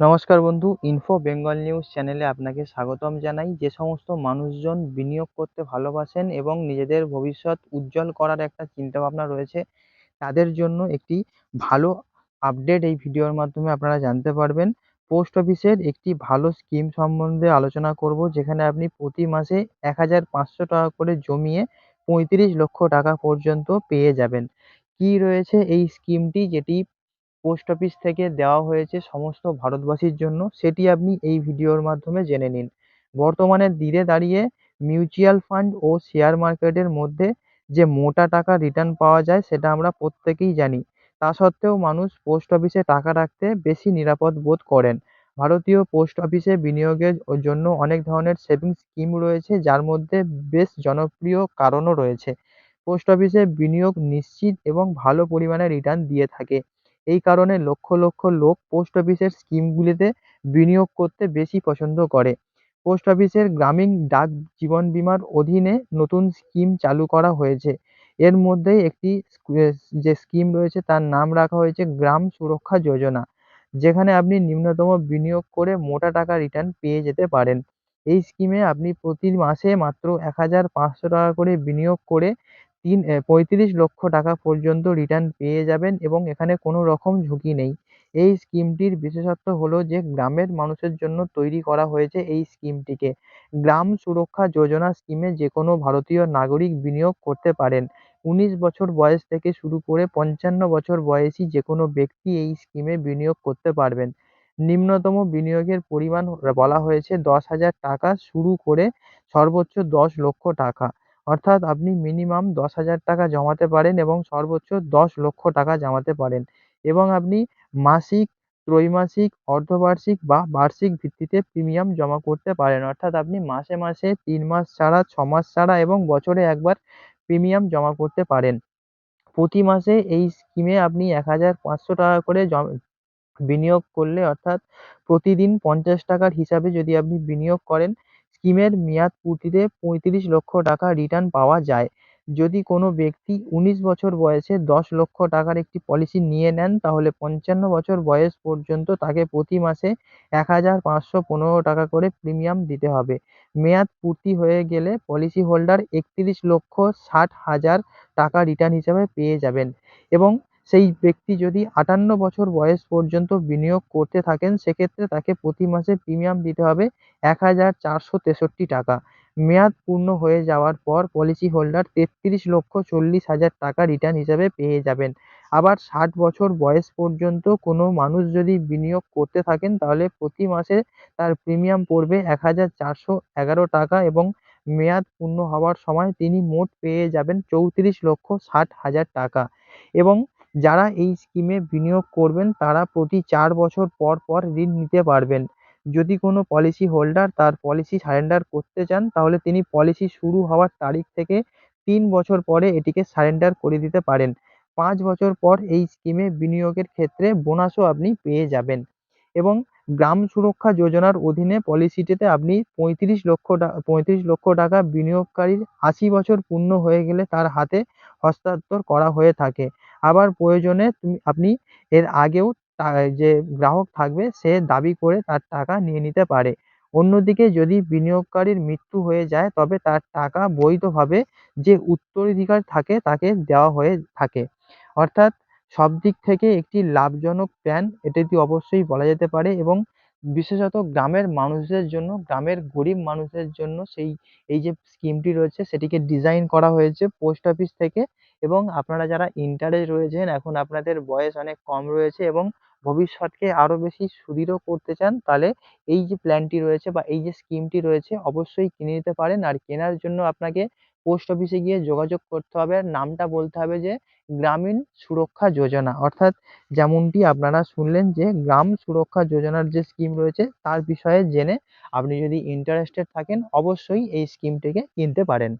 নমস্কার বন্ধু info Bengal news চ্যানেলে আপনাকে স্বাগতম জানাই। যে সমস্ত মানুষজন বিনিয়োগ করতে ভালোবাসেন এবং নিজেদের ভবিষ্যৎ উজ্জ্বল করার একটা চিন্তাভাবনা রয়েছে, তাদের জন্য একটি ভালো আপডেট এই ভিডিওর মাধ্যমে আপনারা জানতে পারবেন। পোস্ট অফিসের একটি ভালো স্কিম সম্বন্ধে আলোচনা করব, যেখানে আপনি প্রতি মাসে এক হাজার পাঁচশো টাকা করে জমিয়ে পঁয়ত্রিশ লক্ষ টাকা পর্যন্ত পেয়ে যাবেন। কি রয়েছে এই স্কিমটি যেটি পোস্ট অফিস থেকে দেওয়া হয়েছে সমস্ত ভারতবাসীর জন্য, সেটি আপনি এই ভিডিওর মাধ্যমে জেনে নিন। বর্তমানে দিনে দাঁড়িয়ে মিউচুয়াল ফান্ড ও শেয়ার মার্কেটের মধ্যে যে মোটা টাকা রিটার্ন পাওয়া যায়, সেটা আমরা প্রত্যেকেই জানি। তা সত্ত্বেও মানুষ পোস্ট অফিসে টাকা রাখতে বেশি নিরাপদ বোধ করেন। ভারতীয় পোস্ট অফিসে বিনিয়োগের জন্য অনেক ধরনের সেভিংস স্কিম রয়েছে, যার মধ্যে বেশ জনপ্রিয় কারণও রয়েছে। পোস্ট অফিসে বিনিয়োগ নিশ্চিত এবং ভালো পরিমাণে রিটার্ন দিয়ে থাকে। এই কারণে লক্ষ লক্ষ লোক পোস্ট অফিসের স্কিমগুলিতে বিনিয়োগ করতে বেশি পছন্দ করে। পোস্ট অফিসের গ্রামীণ ডাক জীবন বিমার অধীনে নতুন স্কিম চালু করা হয়েছে। এর মধ্যেই একটি যে স্কিম রয়েছে তার নাম রাখা হয়েছে গ্রাম সুরক্ষা যোজনা, যেখানে আপনি নিম্নতম বিনিয়োগ করে মোটা টাকা রিটার্ন পেয়ে যেতে পারেন। এই স্কিমে আপনি প্রতি মাসে মাত্র এক হাজার পাঁচশো টাকা করে বিনিয়োগ করে তিন পঁয়ত্রিশ লক্ষ টাকা পর্যন্ত রিটার্ন পেয়ে যাবেন এবং এখানে কোনো রকম ঝুঁকি নেই। এই স্কিমটির বিশেষত্ব হলো যে, গ্রামের মানুষের জন্য তৈরি করা হয়েছে এই স্কিমটিকে। গ্রাম সুরক্ষা যোজনা স্কিমে যে কোনো ভারতীয় নাগরিক বিনিয়োগ করতে পারেন। উনিশ বছর বয়স থেকে শুরু করে পঞ্চান্ন বছর বয়সী যে কোনো ব্যক্তি এই স্কিমে বিনিয়োগ করতে পারবেন। নিম্নতম বিনিয়োগের পরিমাণ বলা হয়েছে দশ হাজার টাকা, শুরু করে সর্বোচ্চ দশ লক্ষ টাকা। অর্থাৎ আপনি মিনিমাম দশ হাজার টাকা জমাতে পারেন এবং সর্বোচ্চ দশ লক্ষ টাকা জমাতে পারেন এবং আপনি মাসিক, ত্রৈমাসিক, অর্ধবার্ষিক বা বার্ষিক ভিত্তিতে প্রিমিয়াম জমা করতে পারেন। অর্থাৎ আপনি মাসে মাসে তিন মাস ছাড়া, ছ মাস ছাড়া এবং বছরে একবার প্রিমিয়াম জমা করতে পারেন। প্রতি মাসে এই স্কিমে আপনি এক হাজার পাঁচশো টাকা করে বিনিয়োগ করলে অর্থাৎ প্রতিদিন পঞ্চাশ টাকার হিসাবে যদি আপনি বিনিয়োগ করেন স্কিমের মেয়াদ পূর্তিতে পঁয়ত্রিশ লক্ষ টাকা রিটার্ন পাওয়া যায়। যদি কোনো ব্যক্তি উনিশ বছর বয়সে দশ লক্ষ টাকার একটি পলিসি নিয়ে নেন, তাহলে পঞ্চান্ন বছর বয়স পর্যন্ত তাকে প্রতি মাসে এক হাজার পাঁচশো পনেরো টাকা করে প্রিমিয়াম দিতে হবে। মেয়াদ পূর্তি হয়ে গেলে পলিসি হোল্ডার একত্রিশ লক্ষ ষাট হাজার টাকা রিটার্ন হিসাবে পেয়ে যাবেন। এবং সেই ব্যক্তি যদি আটান্ন বছর বয়স পর্যন্ত বিনিয়োগ করতে থাকেন, সেক্ষেত্রে তাকে প্রতি মাসে প্রিমিয়াম দিতে হবে এক হাজার চারশো তেষট্টি টাকা। মেয়াদ পূর্ণ হয়ে যাওয়ার পর পলিসি হোল্ডার তেত্রিশ লক্ষ চল্লিশ হাজার টাকা রিটার্ন হিসাবে পেয়ে যাবেন। আবার ষাট বছর বয়স পর্যন্ত কোনো মানুষ যদি বিনিয়োগ করতে থাকেন, তাহলে প্রতি মাসে তার প্রিমিয়াম পড়বে এক হাজার চারশো এগারো টাকা এবং মেয়াদ পূর্ণ হওয়ার সময় তিনি মোট পেয়ে যাবেন চৌত্রিশ লক্ষ ষাট হাজার টাকা। এবং যারা এই স্কিমে বিনিয়োগ করবেন, তারা প্রতি চার বছর পর পর ঋণ নিতে পারবেন। যদি কোনো পলিসি হোল্ডার তার পলিসি সারেন্ডার করতে চান, তাহলে তিনি পলিসি শুরু হওয়ার তারিখ থেকে তিন বছর পরে এটিকে সারেন্ডার করে দিতে পারেন। পাঁচ বছর পর এই স্কিমে বিনিয়োগের ক্ষেত্রে বোনাসও আপনি পেয়ে যাবেন। এবং গ্রাম সুরক্ষা যোজনার অধীনে পলিসিটিতে আপনি পঁয়ত্রিশ লক্ষ টাকা পঁয়ত্রিশ লক্ষ টাকা বিনিয়োগকারীর আশি বছর পূর্ণ হয়ে গেলে তার হাতে হস্তান্তর করা হয়ে থাকে। আবার প্রয়োজনে তুমি, আপনি এর আগেও যে গ্রাহক থাকবে সে দাবি করে তার টাকা নিয়ে নিতে পারে। অন্যদিকে যদি বিনিয়োগকারীর মৃত্যু হয়ে যায়, তবে তার টাকা বৈধভাবে যে উত্তরাধিকার থাকে তাকে দেওয়া হয়ে থাকে। অর্থাৎ সব দিক থেকে একটি লাভজনক প্ল্যান এটি অবশ্যই বলা যেতে পারে এবং বিশেষত গ্রামের মানুষদের জন্য, গ্রামের গরিব মানুষদের জন্য সেই, এই যে স্কিমটি রয়েছে, সেটিকে ডিজাইন করা হয়েছে পোস্ট অফিস থেকে এবং আপনারা যারা ইন্টারে রয়েছেন, এখন আপনাদের বয়স অনেক কম রয়েছে এবং ভবিষ্যৎকে আরও বেশি সুদৃঢ় করতে চান, তাহলে এই যে প্ল্যানটি রয়েছে বা এই যে স্কিমটি রয়েছে, অবশ্যই কিনে নিতে পারেন। আর কেনার জন্য আপনাকে পোস্ট অফিসে গিয়ে যোগাযোগ করতে হবে। নামটা বলতে হবে যে গ্রামীণ সুরক্ষা যোজনা। অর্থাৎ যেমনটি আপনারা শুনলেন যে গ্রাম সুরক্ষা যোজনার যে স্কিম রয়েছে, তার বিষয়ে জেনে আপনি যদি ইন্টারেস্টেড থাকেন, অবশ্যই এই স্কিমটিকে কিনতে পারেন।